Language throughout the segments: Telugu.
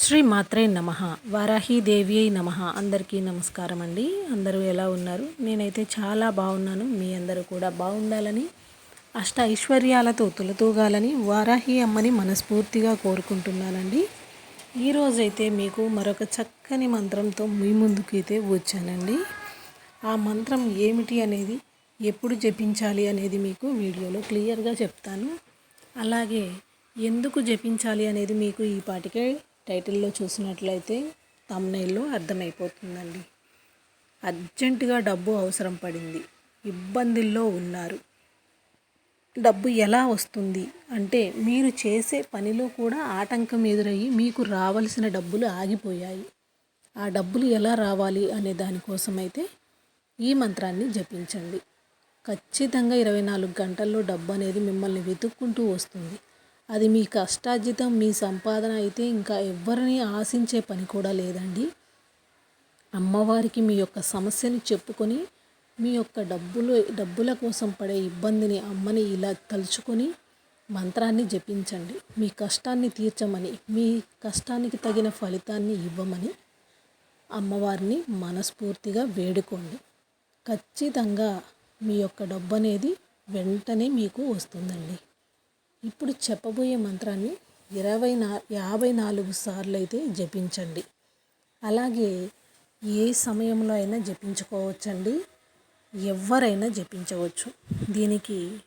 శ్రీ మాత్రే నమ. వారాహీదేవి అయి నమ. అందరికీ నమస్కారం అండి అందరూ ఎలా ఉన్నారు? నేనైతే చాలా బాగున్నాను. మీ అందరూ కూడా బాగుండాలని అష్ట ఐశ్వర్యాలతో తులతూగాలని వారాహి అమ్మని మనస్ఫూర్తిగా కోరుకుంటున్నానండి. ఈరోజైతే మీకు మరొక చక్కని మంత్రంతో మీ ముందుకైతే వచ్చానండి. ఆ మంత్రం ఏమిటి అనేది ఎప్పుడు జపించాలి అనేది మీకు వీడియోలో క్లియర్గా చెప్తాను. అలాగే ఎందుకు జపించాలి అనేది మీకు ఈ పాటికే టైటిల్లో చూసినట్లయితే తమ్నైల్లో అర్థమైపోతుందండి. అర్జెంటుగా డబ్బు అవసరం పడింది. ఇబ్బందుల్లో ఉన్నారు. డబ్బు ఎలా వస్తుంది? అంటే మీరు చేసే పనిలో కూడా ఆటంకం ఎదురయ్యి మీకు రావలసిన డబ్బులు ఆగిపోయాయి. ఆ డబ్బులు ఎలా రావాలి అనే దానికోసమైతే ఈ మంత్రాన్ని జపించండి. ఖచ్చితంగా ఇరవై నాలుగు గంటల్లో డబ్బు అనేది మిమ్మల్ని వెతుక్కుంటూ వస్తుంది. అది మీ కష్టార్జితం మీ సంపాదన అయితే ఇంకా ఎవరిని ఆశించే పని కూడా లేదండి. అమ్మవారికి మీ యొక్క సమస్యని చెప్పుకొని మీ యొక్క డబ్బులు డబ్బుల కోసం పడే ఇబ్బందిని అమ్మని ఇలా తలుచుకొని మంత్రాన్ని జపించండి. మీ కష్టాన్ని తీర్చమని మీ కష్టానికి తగిన ఫలితాన్ని ఇవ్వమని అమ్మవారిని మనస్ఫూర్తిగా వేడుకోండి. ఖచ్చితంగా మీ యొక్క డబ్బు అనేది వెంటనే మీకు వస్తుందండి. ఇప్పుడు చెప్పబోయే మంత్రాన్ని ఇరవై నా యాభై నాలుగు సార్లు అయితే జపించండి. అలాగే ఏ సమయంలో అయినా జపించుకోవచ్చండి. ఎవరైనా జపించవచ్చు. దీనికి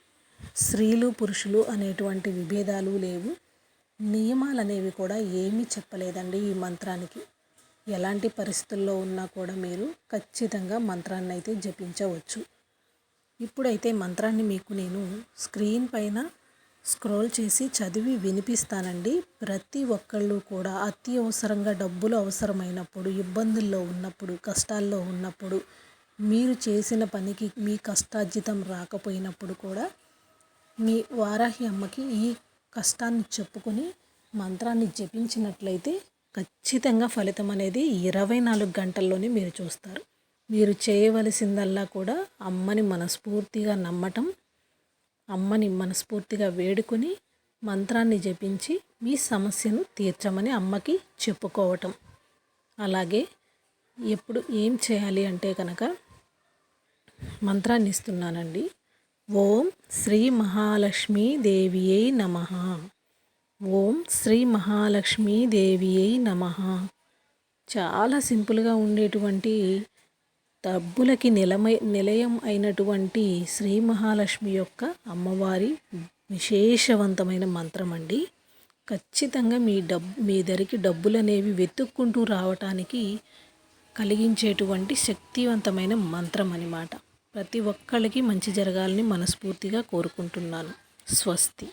స్త్రీలు పురుషులు అనేటువంటి విభేదాలు లేవు. నియమాలు అనేవి కూడా ఏమీ చెప్పలేదండి ఈ మంత్రానికి. ఎలాంటి పరిస్థితుల్లో ఉన్నా కూడా మీరు ఖచ్చితంగా మంత్రాన్ని అయితే జపించవచ్చు. ఇప్పుడైతే మంత్రాన్ని మీకు నేను స్క్రీన్ పైన స్క్రోల్ చేసి చదివి వినిపిస్తానండి. ప్రతి ఒక్కళ్ళు కూడా అత్యవసరంగా డబ్బులు అవసరమైనప్పుడు ఇబ్బందుల్లో ఉన్నప్పుడు కష్టాల్లో ఉన్నప్పుడు మీరు చేసిన పనికి మీ కష్టార్జితం రాకపోయినప్పుడు కూడా మీ వారాహి అమ్మకి ఈ కష్టాన్ని చెప్పుకొని మంత్రాన్ని జపించినట్లయితే ఖచ్చితంగా ఫలితం అనేది ఇరవై నాలుగు గంటల్లోనే మీరు చూస్తారు. మీరు చేయవలసిందల్లా కూడా అమ్మని మనస్ఫూర్తిగా నమ్మటం అమ్మని మనస్ఫూర్తిగా వేడుకొని మంత్రాన్ని జపించి మీ సమస్యను తీర్చమని అమ్మకి చెప్పుకోవటం. అలాగే ఎప్పుడు ఏం చేయాలి అంటే కనుక మంత్రాన్ని ఇస్తున్నానండి ఓం శ్రీ మహాలక్ష్మీ దేవియై నమ. ఓం శ్రీ మహాలక్ష్మీ దేవియై నమ. చాలా సింపుల్గా ఉండేటువంటి డబ్బులకి నిలమై నిలయం అయినటువంటి శ్రీ మహాలక్ష్మి యొక్క అమ్మవారి విశేషవంతమైన మంత్రం అండి ఖచ్చితంగా మీ డబ్బు మీ దగ్గరికి డబ్బులు అనేవి వెతుక్కుంటూ రావటానికి కలిగించేటువంటి శక్తివంతమైన మంత్రం అనమాట ప్రతి ఒక్కళ్ళకి మంచి జరగాలని మనస్ఫూర్తిగా కోరుకుంటున్నాను. స్వస్తి.